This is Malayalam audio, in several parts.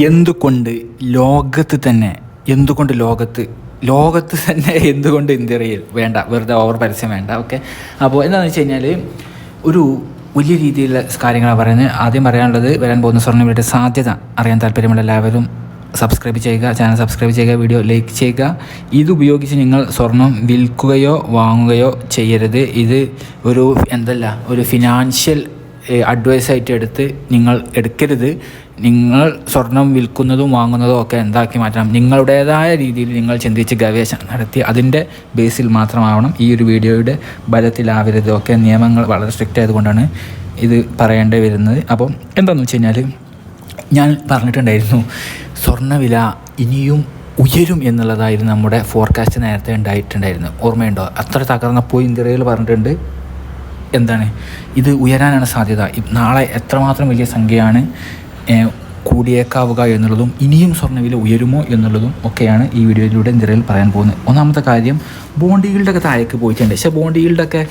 എന്തുകൊണ്ട് ലോകത്ത് തന്നെ എന്തുകൊണ്ട് ലോകത്ത് ലോകത്ത് തന്നെ എന്തുകൊണ്ട് ഇന്ത്യയിൽ? വേണ്ട വെറുതെ ഓവർ പരസ്യം വേണ്ട ഓക്കെ അപ്പോൾ എന്താണെന്ന് വെച്ച് കഴിഞ്ഞാൽ ഒരു വലിയ രീതിയിലുള്ള കാര്യങ്ങളാണ് പറയുന്നത്. ആദ്യം പറയാനുള്ളത് വരാൻ പോകുന്ന സ്വർണവിലയുടെ സാധ്യത അറിയാൻ താല്പര്യമുള്ള എല്ലാവരും സബ്സ്ക്രൈബ് ചെയ്യുക ചാനൽ സബ്സ്ക്രൈബ് ചെയ്യുക വീഡിയോ ലൈക്ക് ചെയ്യുക. ഇതുപയോഗിച്ച് നിങ്ങൾ സ്വർണം വിൽക്കുകയോ വാങ്ങുകയോ ചെയ്യരുത്. ഇത് ഒരു എന്തല്ല ഒരു ഫിനാൻഷ്യൽ അഡ്വൈസായിട്ട് എടുത്ത് നിങ്ങൾ എടുക്കരുത്. നിങ്ങൾ സ്വർണം വിൽക്കുന്നതും വാങ്ങുന്നതും ഒക്കെ എന്താക്കി മാറ്റണം? നിങ്ങളുടേതായ രീതിയിൽ നിങ്ങൾ ചിന്തിച്ച് ഗവേഷണം നടത്തി അതിന്റെ ബേസിൽ മാത്രമാവണം ഈ ഒരു വീഡിയോയുടെ ബലത്തിലാവരുത്. ഒക്കെ നിയമങ്ങൾ വളരെ സ്ട്രിക്റ്റ് ആയതുകൊണ്ടാണ് ഇത് പറയേണ്ടി വരുന്നത്. അപ്പം എന്താണെന്ന് വെച്ച് കഴിഞ്ഞാൽ ഞാൻ പറഞ്ഞിട്ടുണ്ടായിരുന്നു സ്വർണവില ഇനിയും ഉയരും എന്നുള്ളതായിരുന്നു നമ്മുടെ ഫോർകാസ്റ്റ് നേരത്തെ ഉണ്ടായിട്ടുണ്ടായിരുന്നു. ഓർമ്മയുണ്ടോ? അത്ര തകർന്നപ്പോൾ ഇന്ത്യയിൽ പറഞ്ഞിട്ടുണ്ട്. എന്താണ്? ഇത് ഉയരാനാണ് സാധ്യത. നാളെ എത്രമാത്രം വലിയ സംഖ്യയാണ് കൂടിയേക്കാവുക എന്നുള്ളതും ഇനിയും സ്വർണവില ഉയരുമോ എന്നുള്ളതും ഒക്കെയാണ് ഈ വീഡിയോയിലൂടെ നിരയിൽ പറയാൻ പോകുന്നത്. ഒന്നാമത്തെ കാര്യം ബോണ്ട് ഈൽഡൊക്കെ താഴേക്ക് പോയിട്ടുണ്ട്. പക്ഷേ ബോണ്ട് ഈൽഡൊക്കെ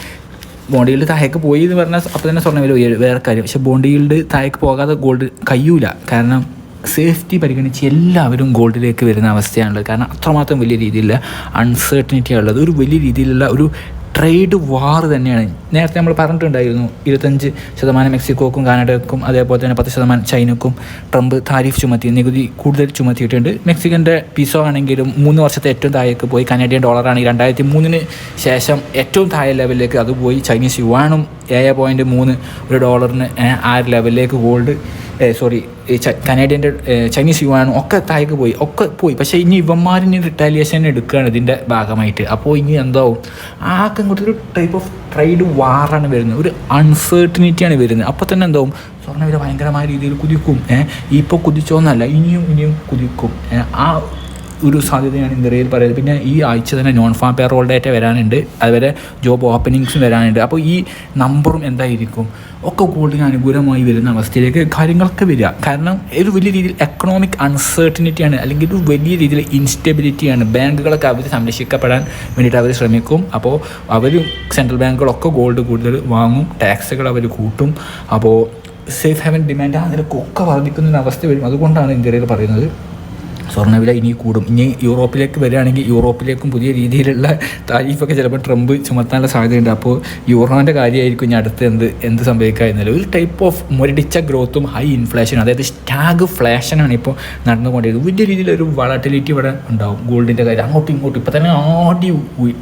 ബോണ്ട് ഈൽഡ് താഴേക്ക് പോയി എന്ന് പറഞ്ഞാൽ അപ്പോൾ തന്നെ സ്വർണവില ഉയരും വേറെ കാര്യം. പക്ഷേ ബോണ്ട് ഈൽഡ് താഴേക്ക് പോകാതെ ഗോൾഡ് കഴിയൂല. കാരണം സേഫ്റ്റി പരിഗണിച്ച് എല്ലാവരും ഗോൾഡിലേക്ക് വരുന്ന അവസ്ഥയാണുള്ളത്. കാരണം അത്രമാത്രം വലിയ രീതിയിലുള്ള അൺസർട്ടനിറ്റി ഉള്ളത്. ഒരു വലിയ രീതിയിലുള്ള ഒരു ട്രേഡ് വാർ തന്നെയാണ്. നേരത്തെ നമ്മൾ പറഞ്ഞിട്ടുണ്ടായിരുന്നു ഇരുപത്തഞ്ച് ശതമാനം മെക്സിക്കോക്കും കാനഡക്കും അതേപോലെ തന്നെ പത്ത് ശതമാനം ചൈനക്കും ട്രംപ് താരിഫ് ചുമത്തി നികുതി കൂടുതൽ ചുമത്തിയിട്ടുണ്ട്. മെക്സിക്കന്റെ പിസോ ആണെങ്കിലും മൂന്ന് വർഷത്തെ ഏറ്റവും താഴേക്ക് പോയി. കനേഡിയൻ ഡോളറാണെങ്കിൽ രണ്ടായിരത്തി മൂന്നിന് ശേഷം ഏറ്റവും താഴെ ലെവലിലേക്ക് അത് പോയി. ചൈനീസ് യുവാണും ഏഴ് പോയിന്റ് മൂന്ന് ഒരു ഡോളറിന് ആ ഒരു ലെവലിലേക്ക് ഗോൾഡ് സോറി കനേഡിയന്റെ ചൈനീസ് യുവാനും ഒക്കെ താഴേക്ക് പോയി ഒക്കെ പോയി. പക്ഷേ ഇനി ഇവന്മാരിനി റിട്ടാലിയേഷൻ എടുക്കുകയാണ് ഇതിന്റെ ഭാഗമായിട്ട്. അപ്പോൾ ഇനി എന്താവും? ആകെ ഇങ്ങോട്ട് ഒരു ടൈപ്പ് ഓഫ് ട്രേഡ് വാറാണ് വരുന്നത്. ഒരു അൺസേർട്ടനിറ്റിയാണ് വരുന്നത്. അപ്പോൾ തന്നെ എന്താവും? സ്വർണവില ഭയങ്കരമായ രീതിയിൽ കുതിക്കും ഇപ്പോൾ കുതിച്ചോന്നല്ല ഇനിയും ഇനിയും കുതിക്കും ആ ഒരു സാധ്യതയാണ് ഇന്ത്യയിൽ പറയുന്നത്. പിന്നെ ഈ ആഴ്ച തന്നെ നോൺ ഫാം പേറോൾ ഡേറ്റ വരാനുണ്ട്. അതുവരെ ജോബ് ഓപ്പണിങ്സും വരാനുണ്ട്. അപ്പോൾ ഈ നമ്പറും എന്തായിരിക്കും? ഒക്കെ കൂടുതൽ അനുകൂലമായി വരുന്ന അവസ്ഥയിലേക്ക് കാര്യങ്ങളൊക്കെ വരിക. കാരണം ഒരു വലിയ രീതിയിൽ എക്കണോമിക് അൺസർട്ടനിറ്റിയാണ് അല്ലെങ്കിൽ ഒരു വലിയ രീതിയിൽ ഇൻസ്റ്റെബിലിറ്റിയാണ് ബാങ്കുകളൊക്കെ അവർ സംരക്ഷിക്കപ്പെടാൻ വേണ്ടിയിട്ട് അവർ ശ്രമിക്കും. അപ്പോൾ അവർ സെൻട്രൽ ബാങ്കുകളൊക്കെ ഗോൾഡ് കൂടുതൽ വാങ്ങും. ടാക്സുകൾ അവർ കൂട്ടും. അപ്പോൾ സേഫ് ഹാവൻ ഡിമാൻഡ് അതിലൊക്കെ ഒക്കെ വർദ്ധിക്കുന്ന ഒരു അവസ്ഥ വരും. അതുകൊണ്ടാണ് ഇന്ത്യയിൽ പറയുന്നത്. സ്വർണവില ഇനി കൂടും. ഇനി യൂറോപ്പിലേക്ക് വരികയാണെങ്കിൽ യൂറോപ്പിലേക്കും പുതിയ രീതിയിലുള്ള താരിഫൊക്കെ ചിലപ്പോൾ ട്രംപ് ചുമത്താനുള്ള സാധ്യതയുണ്ട്. അപ്പോൾ യൂറോന്റെ കാര്യമായിരിക്കും ഇനി അടുത്ത് എന്ത് എന്ത് സംഭവിക്കുക എന്നല്ല ഒരു ടൈപ്പ് ഓഫ് മുരടിച്ച ഗ്രോത്തും ഹൈ ഇൻഫ്ലേഷൻ അതായത് സ്റ്റാഗ് ഫ്ലാഷനാണ് ഇപ്പോൾ നടന്നുകൊണ്ടിരിക്കുന്നത്. വലിയ രീതിയിലൊരു വളട്ടിലിറ്റി ഇവിടെ ഉണ്ടാവും. ഗോൾഡിന്റെ കാര്യം. അങ്ങോട്ടും ഇങ്ങോട്ടും. ഇപ്പോൾ തന്നെ ആടി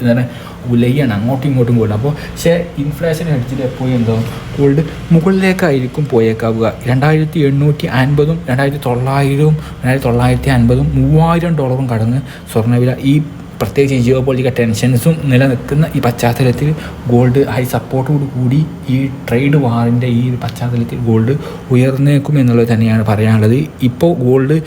എന്താണ് ഉലയാണ് അങ്ങോട്ടും ഇങ്ങോട്ടും കൂടുതൽ അപ്പോൾ പക്ഷേ ഇൻഫ്ലേഷൻ അടിച്ചിട്ട് എപ്പോഴും എന്തോ ഗോൾഡ് മുകളിലേക്കായിരിക്കും പോയേക്കാവുക. രണ്ടായിരത്തി എണ്ണൂറ്റി അൻപതും രണ്ടായിരത്തി തൊള്ളായിരവും രണ്ടായിരത്തി തൊള്ളായിരത്തി അൻപതും മൂവായിരം ഡോളറും കടന്ന് സ്വർണവില ഈ പ്രത്യേകിച്ച് ഈ ജിയോ പൊളിറ്റിക്കൽ ടെൻഷൻസും നിലനിൽക്കുന്ന ഈ പശ്ചാത്തലത്തിൽ ഗോൾഡ് ഹൈ സപ്പോർട്ടോട് കൂടി ഈ ട്രേഡ് വാറിന്റെ ഈ പശ്ചാത്തലത്തിൽ ഗോൾഡ് ഉയർന്നേക്കും എന്നുള്ളത് തന്നെയാണ് പറയാനുള്ളത്. ഇപ്പോൾ ഗോൾഡ്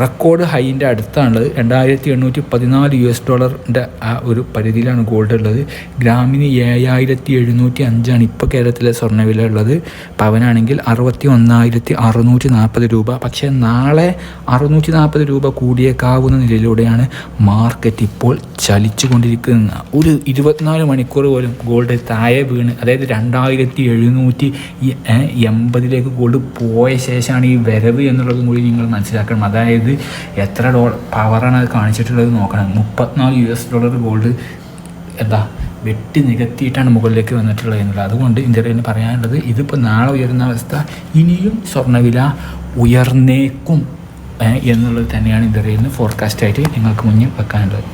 റെക്കോർഡ് ഹൈന്റെ അടുത്താണുള്ളത്. രണ്ടായിരത്തി എണ്ണൂറ്റി പതിനാല് യു എസ് ഡോളറിന്റെ ആ ഒരു പരിധിയിലാണ് ഗോൾഡ് ഉള്ളത്. ഗ്രാമിന് ഏഴായിരത്തി എഴുന്നൂറ്റി അഞ്ചാണ് ഇപ്പോൾ കേരളത്തിലെ സ്വർണവില ഉള്ളത്. പവനാണെങ്കിൽ അറുപത്തി ഒന്നായിരത്തി അറുന്നൂറ്റി നാൽപ്പത് രൂപ. പക്ഷേ നാളെ അറുന്നൂറ്റി നാൽപ്പത് രൂപ കൂടിയേക്കാവുന്ന നിലയിലൂടെയാണ് മാർക്കറ്റ് ഇപ്പോൾ ചലിച്ചു കൊണ്ടിരിക്കുന്നത് ഒരു ഇരുപത്തിനാല് മണിക്കൂർ പോലും ഗോൾഡ് താഴെ വീണ് അതായത് രണ്ടായിരത്തി എഴുന്നൂറ്റി എൺപതിലേക്ക് ഗോൾഡ് പോയ ശേഷമാണ് ഈ വരവ് എന്നുള്ളതും കൂടി നിങ്ങൾ മനസ്സിലാക്കണം. അതായത് എത്ര ഡോളർ പവറാണ് അത് കാണിച്ചിട്ടുള്ളത് നോക്കണം. മുപ്പത്തിനാല് യു എസ് ഡോളർ ഗോൾഡ് എന്താ വെട്ടി നികത്തിയിട്ടാണ് മുകളിലേക്ക് വന്നിട്ടുള്ളത് എന്നുള്ളത്. അതുകൊണ്ട് ഇന്ത്യയിൽ പറയാനുള്ളത് ഇതിപ്പോൾ നാളെ ഉയരുന്ന അവസ്ഥ ഇനിയും സ്വർണവില ഉയർന്നേക്കും എന്നുള്ളത് തന്നെയാണ് ഇന്ത്യയിൽ നിന്ന് ഫോർകാസ്റ്റായിട്ട് നിങ്ങൾക്ക് മുന്നിൽ വെക്കാനുള്ളത്.